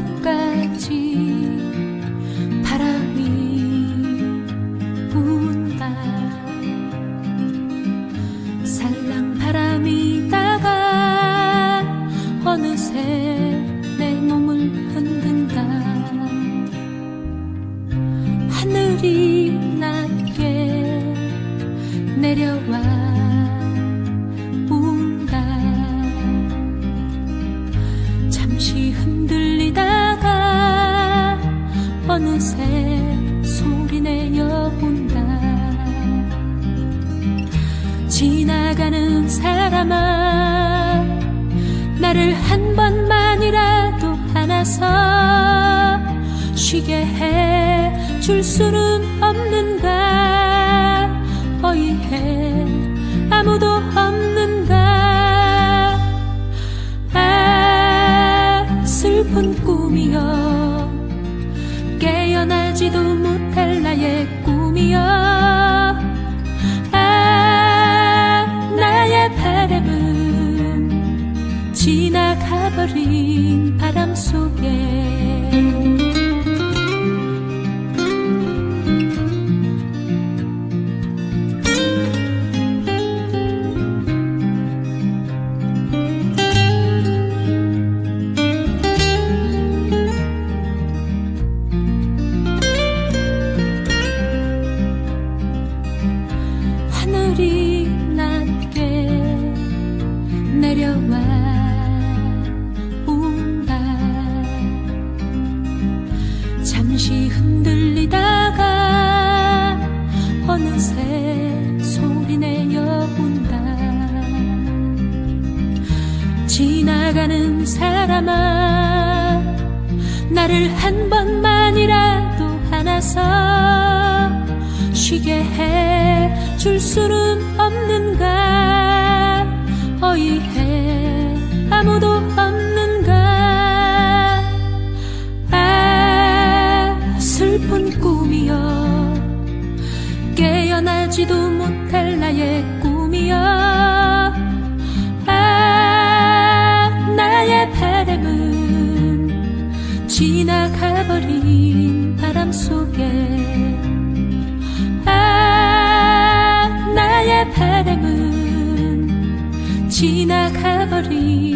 不该 사람아 나를 한 번만이라도 안아서 쉬게 해 줄 수는 없는가? 어이해 아무도 없는가? 아 슬픈 꿈이여 깨어나지도 못할 나의 꿈이여 지나가버린 바람 속에 하늘이 어느새 소리내어 온다. 지나가는 사람아 나를 한 번만이라도 안아서 쉬게 해 줄 수는 없는가? 어이해 아무도 없는가? 아 슬픈 꿈이여 깨어나지도 못할 나의 꿈이여. 아 나의 바람은 지나가버린 바람 속에. 아 나의 바람은 지나가버린